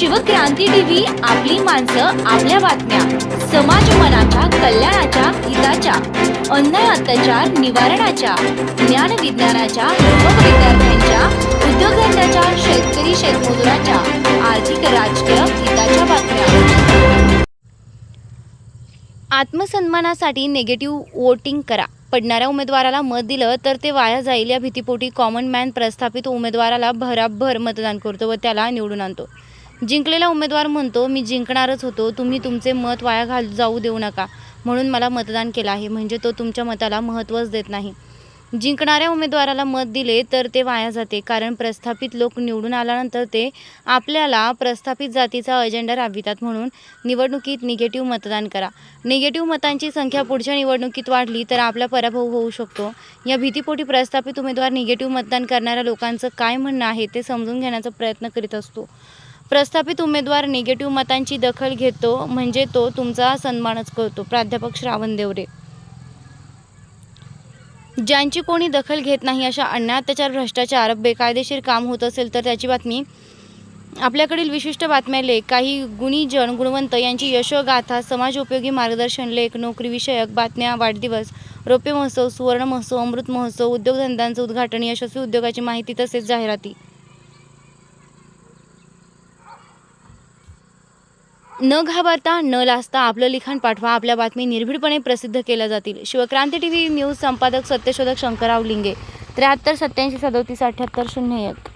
Shivkranti TV आपली माणसं आपल्या बातम्या. समाज मनाच्या कल्याणाच्या हिताच्या. अन्याय अत्याचार निवारणाच्या. ज्ञान विज्ञानाच्या युवक विद्यार्थ्यांच्या उद्योगधंद्याच्या शेतकरी शेतमजुराच्या. आर्थिक राजकीय हिताच्या बातम्या. आत्मसन्मानासाठी निगेटिव्ह वोटिंग करा. पडणाऱ्या उमेदवाराला मत दिलं तर ते वाया जाईल या भीतीपोटी कॉमन मॅन प्रस्थापित उमेदवाराला भराभर मतदान करतो व त्याला निवडून आणतो. जिंकलेला उमेदवार म्हणतो मी जिंकणारच होतो. तुम्ही तुमचे मत वाया घाल जाऊ देऊ नका. म्हणून मला मतदान केलं आहे. म्हणजे तो तुमच्या मताला महत्त्वच देत नाही. जिंकणाऱ्या उमेदवाराला मत दिले तर ते वाया जाते. कारण प्रस्थापित लोक निवडून आल्यानंतर ते आपल्याला प्रस्थापित जातीचा अजेंडा राबवितात. म्हणून निवडणुकीत निगेटिव्ह मतदान करा. निगेटिव्ह मतांची संख्या पुढच्या निवडणुकीत वाढली तर आपला पराभव होऊ शकतो. या भीतीपोटी प्रस्थापित उमेदवार निगेटिव्ह मतदान करणाऱ्या लोकांचं काय म्हणणं आहे ते समजून घेण्याचा प्रयत्न करीत असतो. प्रस्थापित उमेदवार निगेटिव्ह मतांची दखल घेतो म्हणजे तो तुमचा सन्मानच करतो. प्राध्यापक श्रावण देवरे. ज्यांची कोणी दखल घेत नाही अशा अन्याय अत्याचार भ्रष्टाचार बेकायदेशीर काम होत असेल तर त्याची बातमी आपल्याकडील विशिष्ट बातम्या लेख काही गुणीजन गुणवंत यांची यशोगाथा समाजोपयोगी मार्गदर्शन लेख नोकरीविषयक बातम्या वाढदिवस रौप्य महोत्सव सुवर्ण महोत्सव अमृत महोत्सव उद्योगधंद्यांचं उद्घाटन यशस्वी उद्योगाची माहिती तसेच जाहिराती. न घाबरता न लाजता आपलं लिखाण पाठवा आपल्या बातमी निर्भीडपणे प्रसिद्ध केल्या जातील. शिवक्रांती टी व्ही न्यूज संपादक सत्यशोधक शंकरराव लिंगे त्र्याहत्तर सत्याऐंशी सदोतीस अठ्ठ्याहत्तर शून्य एक.